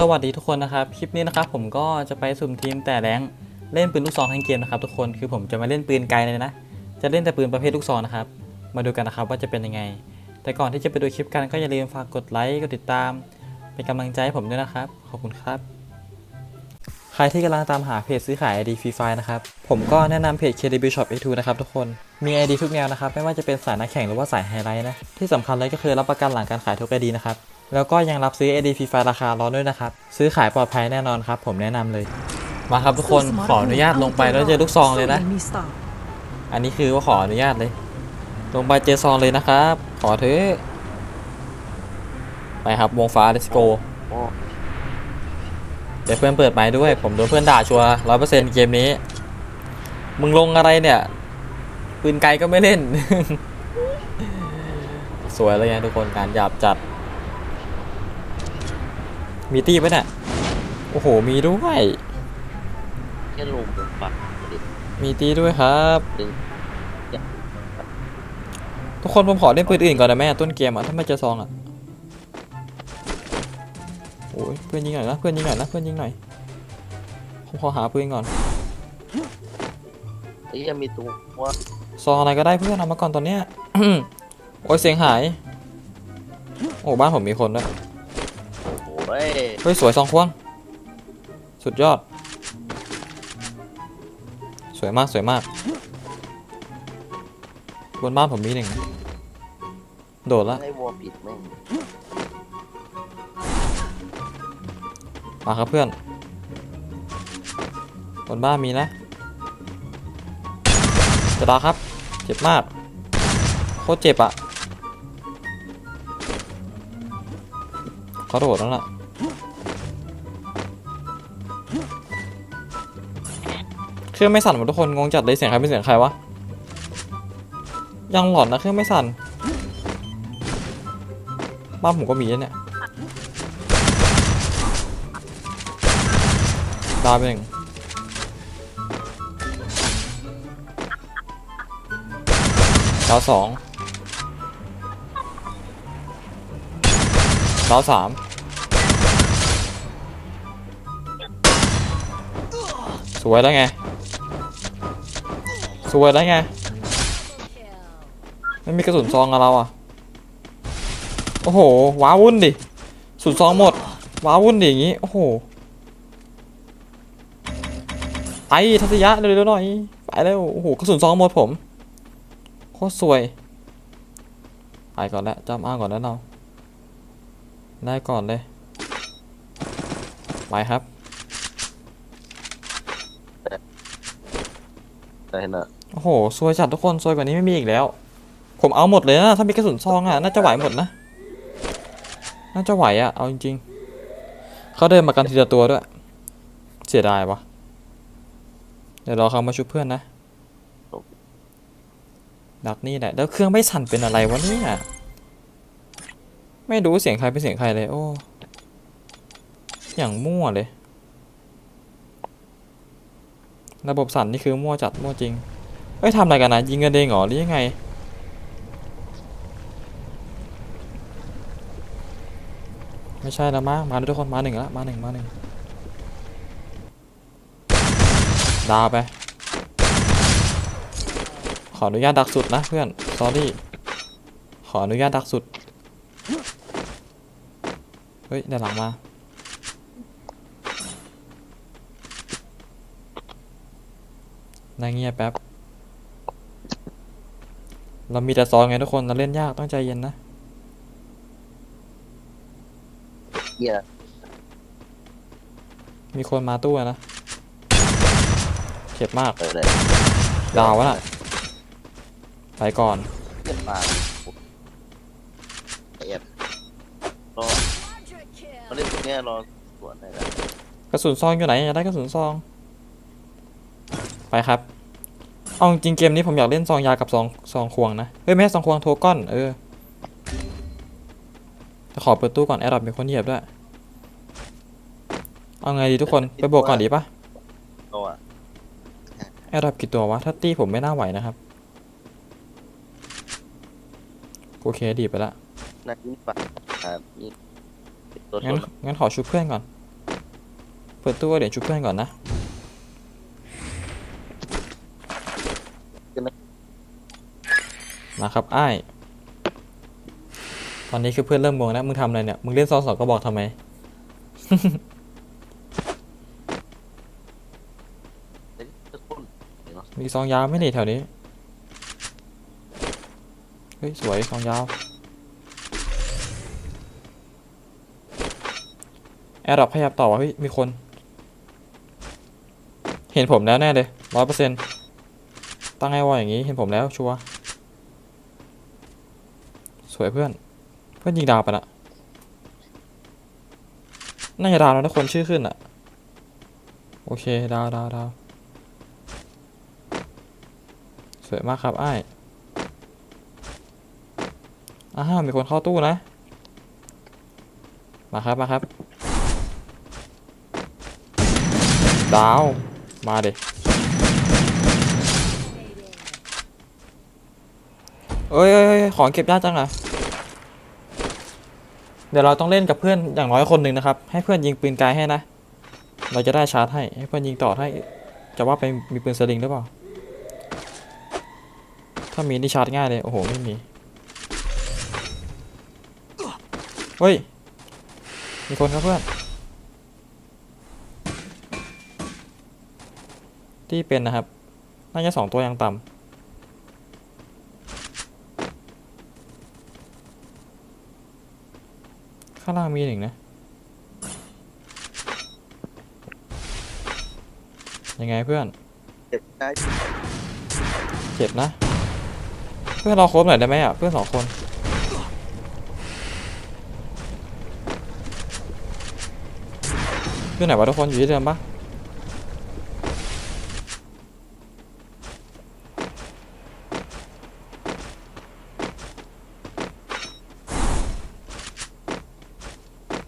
สวัสดีทุกคนนะครับ คลิปนี้นะครับผมก็จะไปสุ่มทีมแต่แรงเล่นปืนลูกซองแห่งเกมนะครับทุกคนคือผมจะไม่เล่นปืนไกลเลยนะ จะเล่นแต่ปืนประเภทลูกซองนะครับ มาดูกันนะครับว่าจะเป็นยังไง แต่ก่อนที่จะไปดูคลิปกันก็อย่าลืมฝากกดไลค์กดติดตามเป็นกำลังใจให้ผมด้วยนะครับ ขอบคุณครับ ใครที่กำลังตามหาเพจซื้อขาย ID Free Fire นะครับ ผมก็แนะนำเพจ KDB Shop A2 นะครับทุกคน มี ID ทุกแนวนะครับ ไม่ว่าจะเป็นสายนักแข่งหรือว่าสายไฮไลท์นะ ที่สำคัญเลยก็คือรับประกันหลังการขายทุก ID นะครับ แล้วก็ยังรับซื้อ ID Free Fire ราคาร้อนด้วยนะครับ ซื้อขายปลอดภัยแน่นอนครับผมแนะนำเลย มาครับทุกคน ขออนุญาตลงไปแล้วเจอลูกซองเลยนะมีสตาร์อันนี้คือว่าขออนุญาตเลย ลงไปเจอซองเลยนะครับ ขอเถอะ ไปครับวงฟ้า let's go เดี๋ยวเพื่อนเปิดไม้ด้วย ผมโดนเพื่อนด่าชัวร้อยเปอร์เซ็นต์เกมนี้ มึงลงอะไรเนี่ยปืนไกลก็ไม่เล่น สวยเลยไงทุกคนการหยาบจัด มีตี้ปะเนี่ย โอ้โห มีด้วย แค่ลงบนปักดิมีตีด้วยครับ ทุกคนผมขอเล่นปืนอื่นก่อนนะแม่ต้นเกมอะถ้าไม่เจอซองอะ โอ้ยเพื่อนยิงหน่อยนะเพื่อนยิงหน่อยนะเพื่อนยิงหน่อยผมขอหาปืนก่อนไอ้ยังมีตัวว่าซองอะไรก็ได้เพื่อนเอามาก่อนตอนเนี้ย โอ้ยเสียงหาย โอ้บ้านผมมีคนด้วยโอ้ยเฮ้ยสวยซองควง สุดยอด สวยมากสวยมาก บนบ้านผมมีหนึ่งโดดละให้วอลปิดแม่ง มาครับเพื่อน บนบ้านมีนะจะดาครับ เจ็บมาก โคตรเจ็บอะเขาโดดแล้วล่ะเครื่องไม่สั่นหมดทุกคนงงจัดเลยเสียงใครเป็นเสียงใครวะ ยังหลอนนะเครื่องไม่สั่นบ้านผมก็มีเนี่ย ดาวไปหนึ่งดาวสองดาวสามสวยแล้วไง สวยแล้วไง ไม่มีกระสุนซองกับเราอะ โอ้โห ว้าวุ่นดิสุนซองหมด ว้าวุ่นดิอย่างงี้ โอ้โห ไปทัศยะเร็วๆหน่อย ไปแล้วโอ้โหกระสุนซองหมดผมโคตรสวย ไปก่อนแล้วจำอ้างก่อนแล้วเรา ได้ก่อนเลย ไปครับแต่น่ะโอ้โหสวยจัดทุกคนสวยกว่านี้ไม่มีอีกแล้ว ผมเอาหมดเลยนะ ถ้ามีกระสุนซองอะ น่าจะไหวหมดนะ น่าจะไหวอะ เอาจริง ๆ เขาเดินมากันทีละตัวด้วย เสียดายวะ เดี๋ยวรอเขามาชุบเพื่อนนะดักนี่แหละแล้วเครื่องไม่สั่นเป็นอะไรวะเนี่ยไม่รู้เสียงใครเป็นเสียงใครเลย โอ้อย่างมั่วเลย ระบบสั่นนี่คือมั่วจัดมั่วจริงเอ้ยทำอะไรกันนะยิงกันเองเหรอหรือยังไงไม่ใช่แล้วมั้งมาเลยทุกคนมาหนึ่งแล้วมาหนึ่งมาหนึ่ง ดาวไป ขออนุญาตดักสุดนะเพื่อนสอรี่ขออนุญาตดักสุด เฮ้ยด้านหลังมา นั่งเงียบแป๊บ เรามีแต่ซองไงทุกคน เราเล่นยากต้องใจเย็นนะเหี้ยมีคนมาตู้อะนะ เจ็บมากเปิดเลยดาววะน่ะไปก่อน เจ็บมากเอ็ดรอมาเล่นตรงเนี้ยรอสวนได้แล้วกระสุนซองอยู่ไหนอยากได้กระสุนซอง ไปครับเอาจริงๆเกมนี้ผมอยากเล่นซองยากับซองซองควงนะเฮ้ยไม่ใช่ซองควงโทก้อนเออจะขอเปิดตู้ก่อนแอร์ดรอปมีคนเหยียบด้วย เอาไงดีทุกคนไปบวกก่อนดีปะก็อะแอร์ดรอปกี่ตัววะ ถ้าตีผมไม่น่าไหวนะครับ โอเคดีไปละนักยิงปักอ่ายิงเป็นตัวทงั้นนงั้นขอชุบเพื่อนก่อนปิดตู้เหรียญชุบเพื่อนก่อนนะมาครับอ้ายตอนนี้คือเพื่อนเริ่มงงแล้วมึงทำอะไรเนี่ย มึงเล่นซองสองก็บอกทำไม เฮ้ยทุกคนเห็นไห มีซองยาวไหม่นี่แถวนี้ เฮ้ย สวยซองยาว แอร์ดรอปขยับต่อวะเฮ้ย มีคน เห็นผมแล้วแน่เลยร้อยเปอร์เซ็นต์ตั้งให้ว่าอย่างนี้ เห็นผมแล้วชัวร์สวยเพื่อน เพื่อนยิงดาวไปละน่าจะดาวแล้วถ้าคนชื่อขึ้นอะโอเค ดาวดาวดาว สวยมากครับไอ้ายอ้าวมีคนเข้าตู้นะ มาครับมาครับ ดาว มาเด็เอ้ยเอ้ยเอ้ยของเก็บยากจังอะเดี๋ยวเราต้องเล่นกับเพื่อนอย่างน้อยคนหนึ่งนะครับ ให้เพื่อนยิงปืนไกลให้นะ เราจะได้ชาร์จให้ ให้เพื่อนยิงต่อให้ จะว่าไปมีปืนสลิงหรือเปล่า ถ้ามีนี่ชาร์จง่ายเลย โอ้โห ไม่มี เฮ้ย มีคนครับเพื่อน ที่เป็นนะครับ น่าจะสองตัวยังต่ำข้างล่างมีหนึ่งนะ ยังไงเพื่อน เจ็บได้เจ็บนะเพื่อนเราโค้บหน่อยได้ไหมอะเพื่อนสองคนเพื่อนไหนวะทุกคนอยู่ที่เดิมปะ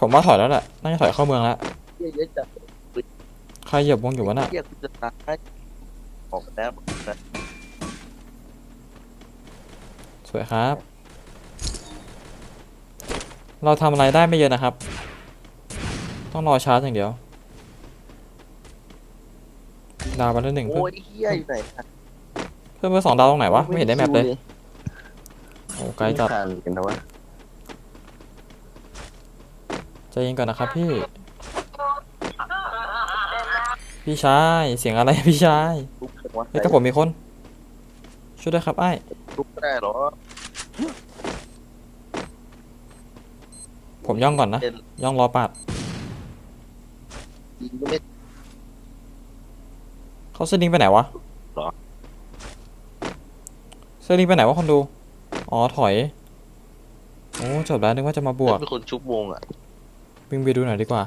ผมว่าถอยแล้วแหละน่าจะถอยเข้าเมืองแล้วเยอะๆจัดใครเหยียบวงอยู่วะน่ะเฮียกูจะตายออกมาแล้วนะ ส วยครับ เราทำอะไรได้ไม่เยอะนะครับ ต้องรอชาร์จอย่างเดียว ดาวไปแล้วหนึ่งเพิ่มโอ้ยเฮียอยู่ไหนนะเพิ่มเบอร์สองดาวตรงไหนวะ ไม่เห็นได้แมปเลย โอ้ไกลจัดม่ทันกันนะวะใจเย็นก่อนนะครับพี่ พี่ชาย เสียงอะไร พี่ชายทุบจังวะเฮ้ยกับผมมีคน ช่วยด้วยครับไอ้ายทุบไม่ได้หรอ ผมย่องก่อนนะ เป็นย่องรอปาด ยิงก็ไม่เขาสลิงไปไหนวะหรอ สลิงไปไหนวะคนดู อ๋อถอย โอ้จบแล้วนึกว่าจะมาบวก เป็นคนชุบวงอะวิ่งไปดูหน่อยดีกว่า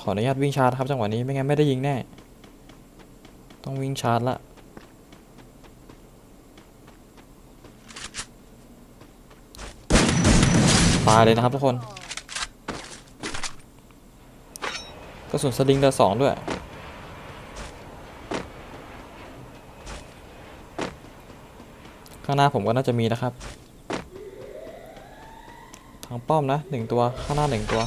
ขออนุญาตวิ่งชาร์จครับจังหวะนี้ไม่งั้นไม่ได้ยิงแน่ ต้องวิ่งชาร์จละ ตายเลยนะครับทุกคนกระสุนสลิงเดือสองด้วย ข้างหน้าผมก็น่าจะมีนะครับ ทางป้อมนะหนึ่งตัวข้างหน้าหนึ่งตัว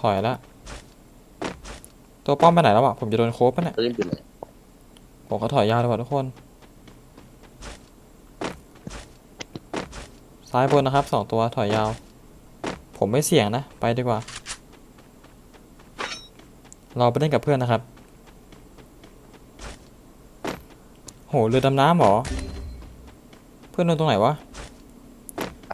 ถอยละตัวป้อมไปไหนแล้วอะผมจะโดนโคบปะเนี่ยปืนอยู่ไหน ผมก็ถอยยาวเลยว่ะทุกคน ซ้ายบนนะครับสองตัวถอยยาว ผมไม่เสี่ยงนะ ไปดีกว่า เราไปเล่นกับเพื่อนนะครับ โหเรือดำน้ำหรอ เพื่อนโดนตรงไหนวะ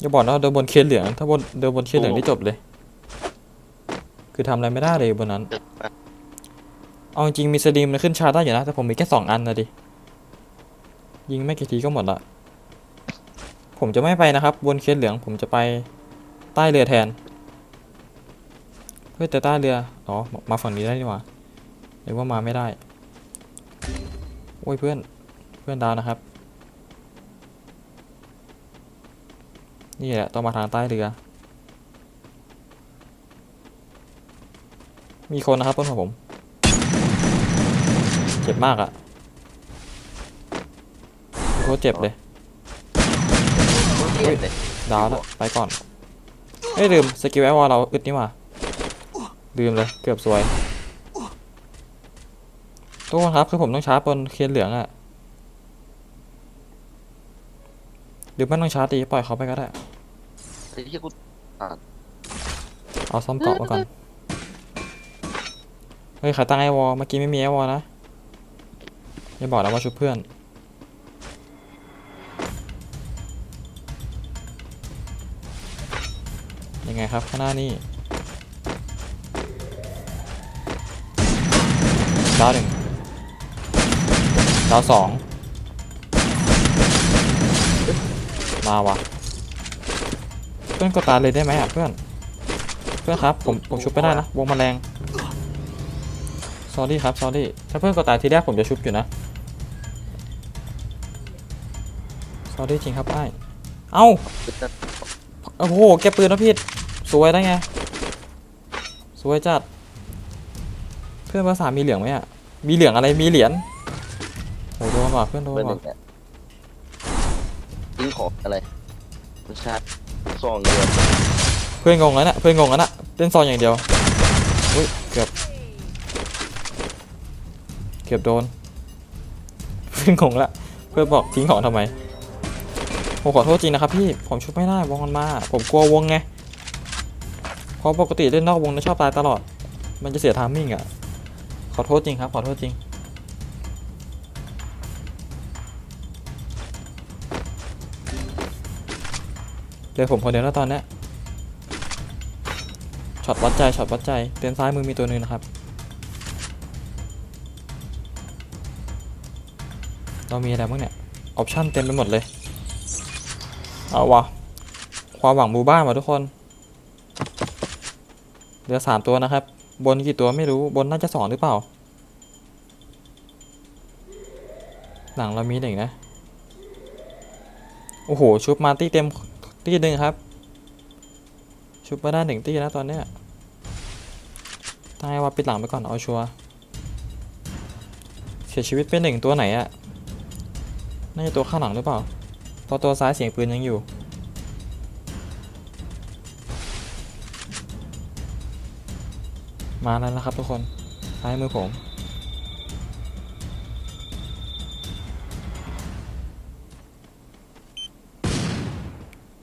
อย่าบอกนะว่าเดินบนเคียนเหลือง ถ้าบนเดินบนเคียนเหลืองนี่จบเลย คือทำอะไรไม่ได้เลยบนนั้น เอาจริงมีสตรีมมันขึ้นชาร์ได้อยู่นะ แต่ผมมีแค่สองอันนะดิ ยิงไม่กี่ทีก็หมดละ ผมจะไม่ไปนะครับ บนเคสเหลืองผมจะไปใต้เรือแทน เพื่อแต่ใต้เรือ อ๋อ มาฝั่งนี้ได้ดีกว่าหรือว่ามาไม่ได้ โอ้ยเพื่อน เพื่อนดาวนะครับ นี่แหละต้องมาทางใต้เรือ มีคนนะครับบนของผม เจ็บมากอะโคตรเจ็บเลย เฮียเลยดาวแล้วไปก่อนเอ้ยลืมสกิลไอวอลเราอึดนี่หว่าลืมเลยเกือบสวยทุกคนครับคือผมต้องชาร์จบนเคียนเหลืองอะหรือไม่ต้องชาร์จตีปล่อยเขาไปก็ได้ไอ้ที่กูเอาซ่อมเกาะมาก่อนเฮ้ยขาตั้งไอวอลเมื่อกี้ไม่มีไอวอลนะอย่าบอกนะว่าชุบเพื่อน ไงครับ ข้างหน้านี่ดาวหนึ่งดาวสองมาวะเพื่อนกดตายเลยได้ไหมอะเพื่อน เพื่อนครับ ผมผมชุบไม่ได้นะ วงแมลง s อรี่ครับ s อรี่ถ้าเพื่อนก็ตายทีแรกผมจะชุบอยู่นะ s อรี่จริงครับไอ้เอ้าโอ้โหเก็บปืนแล้วผิด สวยได้ไง สวยจัด เพื่อนภาษามีเหลืองไหมอะ มีเหลืองอะไร มีเหรียญโอ้โดนว่ะเพื่อนโดนเป็นหว่ะนึ่งเนี่ยทิ้งของอะไรไม่ใช่ซองเดียวเพื่อนงงแล้วน่ะ เพื่อนงงแล้วน่ะเล่นซองอย่างเดียว อุ้ย เกือบ เกือบโดน เพื่อนงงละ เพื่อนบอกทิ้งของทำไม ผมขอโทษจริงนะครับพี่ ผมชุบไม่ได้วงมันมา ผมกลัววงไง เพราะปกติเล่นนอกวงแล้วชอบตายตลอด มันจะเสียทามมิ่งอะ ขอโทษจริงครับ ขอโทษจริงเหลยผมคนเดียวแล้วตอนเนี้ยช็อตวัดใจช็อตวัดใจเต็นซ้ายมือมีตัวนึ่งนะครับ เรามีอะไรบ้างเนี่ย ออปชั่นเต็มไปหมดเลย เอาวะความหวังหมู่บ้านมาทุกคน ลือสามตัวนะครับ บนกี่ตัวไม่รู้บนน่าจะสองหรือเปล่า หลังเรามีหนึ่งนะ โอ้โห ชุบมาตี้เต็มตี้หนึ่งครับ ชุบมาได้หนึ่งตี้นะตอนเนี้ยตายว่าปิดหลังไปก่อนเอาชัวร์เสียชีวิตเป็นหนึ่งตัวไหนอะน่าจะตัวข้างหลังหรือเปล่าเพราะตัวซ้ายเสียงปืนยังอยู่ มาแล้วนะครับทุกคนซ้ายมือผม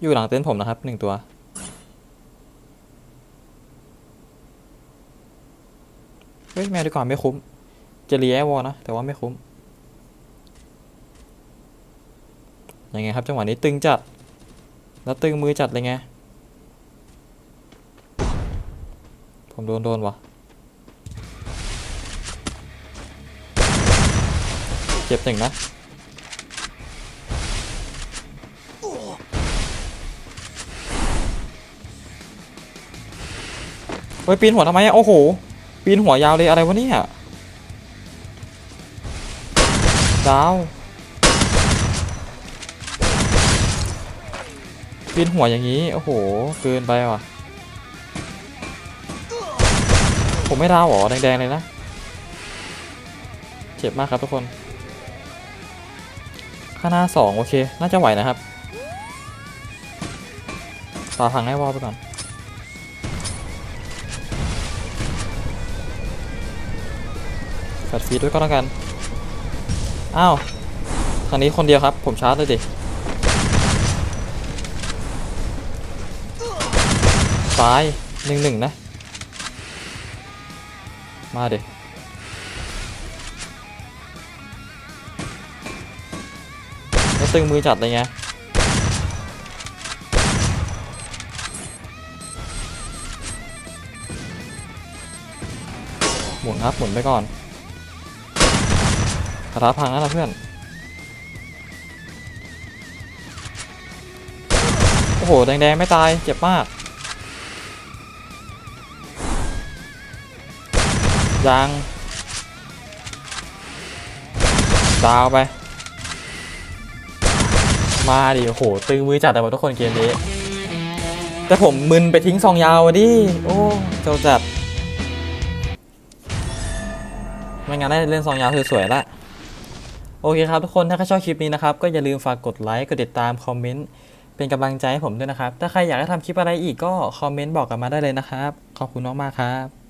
อยู่หลังเต็นท์ผมนะครับหนึ่งตัวเฮ้ยแมวดีกว่าไม่คุ้ม จะรีแอวอนะ แต่ว่าไม่คุ้ม ยังไงครับจังหวะนี้ตึงจัด แล้วตึงมือจัดเลยไง ผมโดนโดนวะเจ็บหนึ่งนะเฮ้ยปีนหัวทำไมอะโอ้โห ปีนหัวยาวเลยอะไรวะเนี่ยดาว ปีนหัวอย่างนี้ โอ้โห เกินไปว่ะ ผมไม่ดาวหรอแดงๆเลยนะ เจ็บมากครับทุกคนข้างหน้าสองโอเค น่าจะไหวนะครับต่อทางให้วอลไปก่อนแฟดฟีดด้วยก็แล้วกัน อ้าวทางนี้คนเดียวครับ ผมชาร์จเลยดิตายหนึ่งหนึ่งนะ มาเด็แล้วตึงมือจัดเลยไงหมุนครับหมุนไปก่อนกระทะพังแล้วนะเพื่อน โอ้โห แดงๆ ไม่ตาย เจ็บมาก ยังดาวไป มาดิโอ้โหตึงมือจัดแต่ว่าทุกคนเกมนี้ แต่ผมมึนไปทิ้งซองยาวดิ โอ้เจ้าจัด ไม่งั้นได้เล่นซองยาวสวยๆละโอเคครับทุกคนถ้าใครชอบคลิปนี้นะครับ ก็อย่าลืมฝากกดไลค์กดติดตามคอมเมนต์เป็นกำลังใจให้ผมด้วยนะครับ ถ้าใครอยากให้ทำคลิปอะไรอีกก็คอมเมนต์บอกกันมาได้เลยนะครับ ขอบคุณมากๆครับ